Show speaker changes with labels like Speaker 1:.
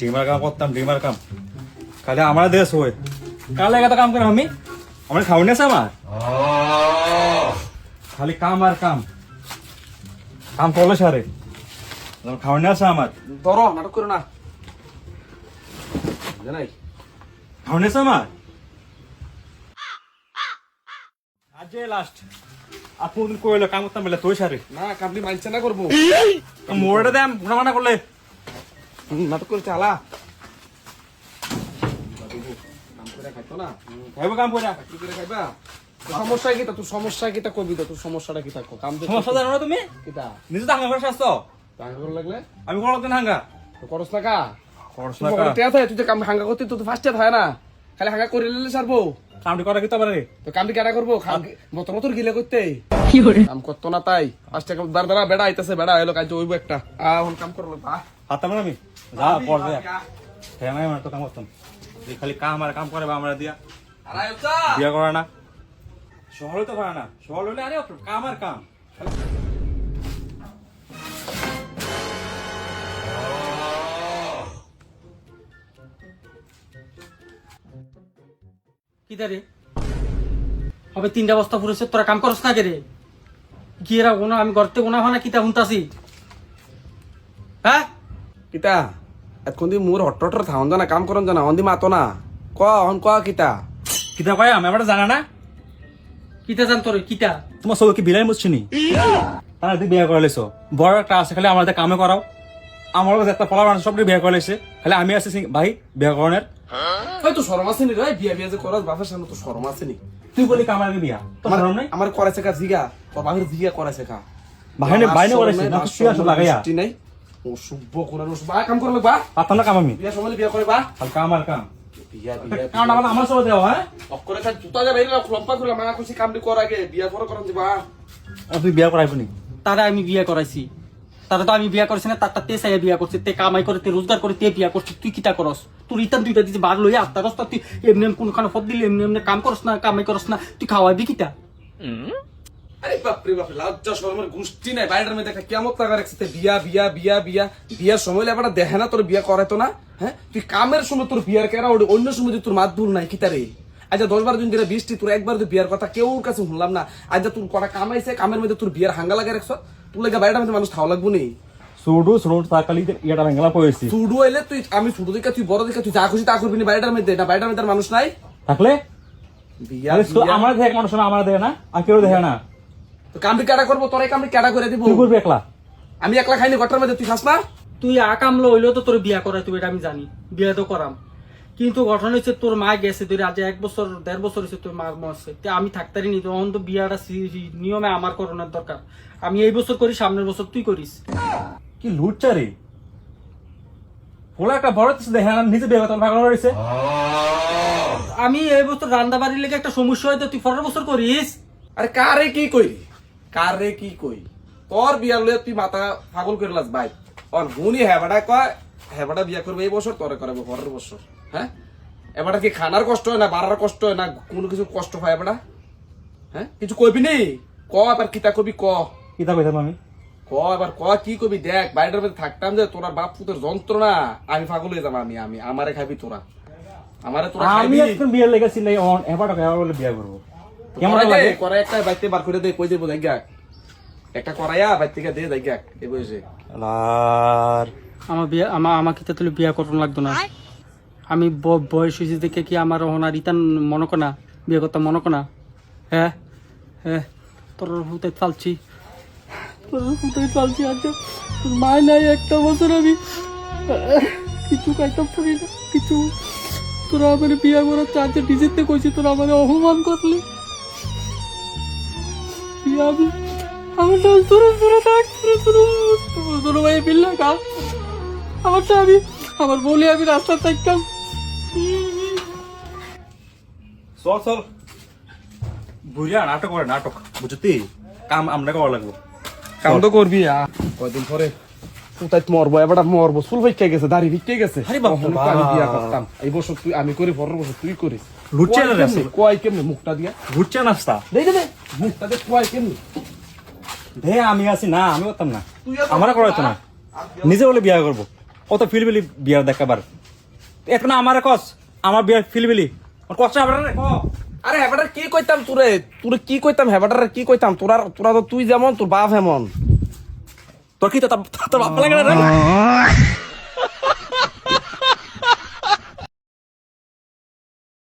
Speaker 1: Dimmer কাম করতাম dimmer কাম। খালি আমার দেশ হয়ে। কালে এত কাম করে আমি। আমার খাওয়ানি আছে আমার। খালি কাম আর কাম। কাম করলে সারে। খাওয়ানি আছে আমার।
Speaker 2: ধরো নাটক করো না। জানাই
Speaker 1: খাওয়ানি আছে আমার। আজ লাস্ট কোনদিন কইলো কাম করতাম বলে তুই সারে।
Speaker 2: না কামলি মানছে না করব।
Speaker 1: মোড়ে দেম ঘুরা মানা করলে।
Speaker 2: নাটক করে চালা কাম করে খাইতো না
Speaker 1: খাইব কাম করে
Speaker 2: কি করে খাইবা? তোর সমস্যা কিটা তোর সমস্যা কিটা কবি তোর সমস্যাটা কি কাম
Speaker 1: সমস্যা জানো না তুমি?
Speaker 2: কিটা
Speaker 1: নিজে তো হাঙ্গা করে শাস্ত
Speaker 2: টাকা করে লাগলে?
Speaker 1: আমি কোনো দিন হাঙ্গা।
Speaker 2: করস না কা?
Speaker 1: খরচ
Speaker 2: তুই বড় টেয়া থাকে তুই তো কাম হাঙ্গা করতে তুই তো ফার্স্টে থাকে না। খালি হাঙ্গা করে নিলে সারবো।
Speaker 1: কামটি করা কি তো পারে?
Speaker 2: তো কামটি কেটা করব? গিলে করতে। কাম করতো না তাই। ফার্স্টে দাঁড়া দাঁড়া বেড়া আইতাছে বেড়া। এলো কাজ ওইব একটা। আ হন কাম করল
Speaker 1: না আমি? যা পর হ্যাঁ তো কাম করতাম এই খালি কাম আর কাম করে বা আমরা দিয়া বিয়া করে না। শহরে তো করে না। শহর হলে আরে কাম আর কাম।
Speaker 3: রে? হবে তিনটা বস্তা ফুরেছে তোরা কাম করস না কে রে? ওনা আমি গর্তে ওনা ভানা কিতা হুনতাছি হ্যাঁ?
Speaker 2: কিতা? এতক্ষণ দি মোর হট হট থাউন জানা কাম করন জানা অন্দি মাতো না। ক হন ক কিতা?
Speaker 1: কিতা কয় আমি আবার জানা না?
Speaker 3: কিতা জান তোর কিতা?
Speaker 1: তোমার সব কি বিলাই মুছছি নি? তারা তুই বিয়া করে লেছো। বড় একটা আছে খালি আমাদের কামে করাও আমার কাছে একটা ফলা মানুষ সবটি বিয়া করে লেছে। খালি আমি আছি ভাই বিয়া করণের
Speaker 2: ওই তো শরম আছে নি রে বিয়া বিয়া যে করস বাপের সামনে তো শরম আছে নি?
Speaker 1: তুই বলি কামার বিয়া। তোমার শরম নাই?
Speaker 2: আমার করেছে কা জিগা তোর বাপের জিগা করেছে কা?
Speaker 1: বাহিনে বাইনে
Speaker 2: আমার
Speaker 1: করেছে
Speaker 2: শরম
Speaker 1: না
Speaker 2: আমার
Speaker 1: তুই আসো লাগাইয়া
Speaker 2: নাই। ও শুভ কোন বা কাম করলে বা
Speaker 1: পাতাম না কাম আমি।
Speaker 2: বিয়া সময় বিয়া করে বা?
Speaker 1: কাম আর কাম।
Speaker 2: বিয়া বিয়া
Speaker 1: কাম আমার আমার সব দেওয়া হ্যাঁ?
Speaker 2: জুতা যা বাইরে লম্পা করে মা খুশি কামটি কর আগে বিয়া করে করন দিবা।
Speaker 1: তুই বিয়া করাইবি নি?
Speaker 3: তারা আমি বিয়া করাইছি। তারা তো আমি বিয়া করছি না তারটা তে সাইয়া বিয়া করছে তে কামাই করে তে রোজগার করে তে বিয়া করছিস তুই কিতা করস? তুই ইতান দুইটা দিতে বার লইয়া আস্তা রস্তা তুই এমনি কোনখানে ফদ দিলে এমনি এমনি কাম করস না কামাই করস না তুই খাওয়াবি কিতা
Speaker 2: আরে বাপরে বাপরে লজ্জা শরমের গোষ্ঠী নাই বাইরের মধ্যে একটা কেমন লাগা রাখছে বিয়া বিয়া বিয়া বিয়া। বিয়ার সময় লেবাটা দেখে না তোর বিয়া করাইতো না হ্যাঁ? তুই কামের সময় তোর বিয়ার কেরা ওঠে অন্য সময় যদি তোর দূর নাই কিতারে আজ দশ বার দিন ধরে বৃষ্টি তোর একবার তুই বিয়ার কথা কেউ কাছে শুনলাম না আজ তোর কটা কামাইছে কামের মধ্যে তোর বিয়ার হাঙ্গা লাগে রাখছ? তোর লাগে বাইরের মধ্যে মানুষ খাওয়া লাগবো নি।
Speaker 1: সুডু সুডু তাকালি ইয়াটা
Speaker 2: ছুডু এলে তুই আমি ছুডু দিকে তুই বড় দিকে তুই যা খুশি তা করবি না বাইরের মধ্যে না বাইরের মধ্যে মানুষ নাই?
Speaker 1: থাকলে? আমার দেখে মানুষ না আমার দেখে না আর কেউ দেখে না।
Speaker 2: তো কামটি কেডা করব তোর কামটি কেডা করে দিব।
Speaker 1: তুই করবি একলা?
Speaker 2: আমি একলা খাইনি ঘরটার মধ্যে তুই খাস না?
Speaker 3: তুই আকামলো হইলেও তো তোর বিয়া করাই তুই এটা আমি জানি। বিয়া তো করাম। কিন্তু ঘটনা হচ্ছে তোর মা গেছে ধরে আজ এক বছর দেড় বছর হচ্ছে তোর মার মরছে তে আমি থাকতারি নি তখন তো বিয়াটা নিয়মে আমার করোনার দরকার। আমি এই বছর করি সামনের বছর তুই করিস।
Speaker 1: কি লুটচা রে। পোলা একটা বড় কিছু দেখে না নিজে বিয়ে করতে ভাগল রয়েছে
Speaker 3: আমি এই বছর রান্না বাড়ির লেগে একটা সমস্যা হয়তো তুই পরের বছর করিস?
Speaker 2: আরে কারে কি কই কারে কি কই? তোর বিয়া লয়ে তুই মাথা পাগল করে লাস ভাই। অন হুনি হেবাটা কয় হেবাটা বিয়া করবে এই বছর তোরে করাবো পরের বছর। হ্যাঁ? এবারটা কি খানার কষ্ট হয় না বাড়ার কষ্ট হয় না কোনো কিছু কষ্ট হয় এবারটা? হ্যাঁ? কিছু কইবি নি? ক এবার কিতা কবি ক?
Speaker 1: কিতা কইতাম আমি?
Speaker 2: ক এবার ক কি কবি দেখ বাইরের মধ্যে থাকতাম যে তোরা বাপ পুতের যন্ত্রণা। আমি পাগল হয়ে যাব আমি আমি আমারে খাবি তোরা। আমারে তোরা
Speaker 1: আমি এখন বিয়ে লেগেছি নাই অন এবার এবার বিয়ে করব। কেমন
Speaker 2: করাই
Speaker 1: লাগে?
Speaker 2: করাই একটা বাইতে বার করে দে কই দেবো দেখা একটা করাইয়া বাইর থেকে দে দেখা এই বয়সে।
Speaker 1: আর
Speaker 3: আমার বিয়া আমার আমাকে তো তুই বিয়া করতে লাগতো না। আমি ব- বয়স হয়েছে দেখে কি আমার ওনার ইতান মনে না? বিয়ে করতাম মনে না? হ্যাঁ হ্যাঁ তোর হুতে চালছি। তোর হুতে চালছি মায় নাই একটা বছর আমি। কিছু পারি না কিছু। তোরা আমার বিয়া করার চার্জে ডিজিতে কইছি তোরা আমার অপমান করলি। আমি আমার সাথে তোরা তোরা থাক তোরা তোরা তোরা ভাই আমার স্বামী আমার বলি আমি রাস্তা থাকতাম।
Speaker 1: চল চল। বুঝিয়া নাটক করে নাটক। বুঝতি? কাম আমরা করা লাগবো।
Speaker 2: কাম তো করবি কয়দিন পরে কোথায় মরবো? এবার মরবো। চুল ভিক্ষে গেছে দাড়ি ভিক্ষে গেছে। আমি। বিয়া করতাম। এই বছর তুই আমি করি পরের বছর তুই করিস। কয় কেমনে? মুখটা দিয়া?
Speaker 1: ঘুরছে নাস্তা
Speaker 2: দেই দে কয়
Speaker 1: আমি আছি। না আমি করতাম না। আমরা করাইতো না। নিজে বলে বিয়ে করব। কত ফিলবিলি বিয়ার দেখাবার এখন আমার কস। আমার বিয়ার ফিলবিলি। কষ্ট হবে রে। ক?
Speaker 2: আরে হ্যাবাটার কি কইতাম তোরে? তোরে কি কইতাম? হ্যাবাটার কি কইতাম? তোরা তোরা তো তুই যেমন তোর বাপ এমন
Speaker 1: তোর কি তো তোর বাপ লাগে না রে?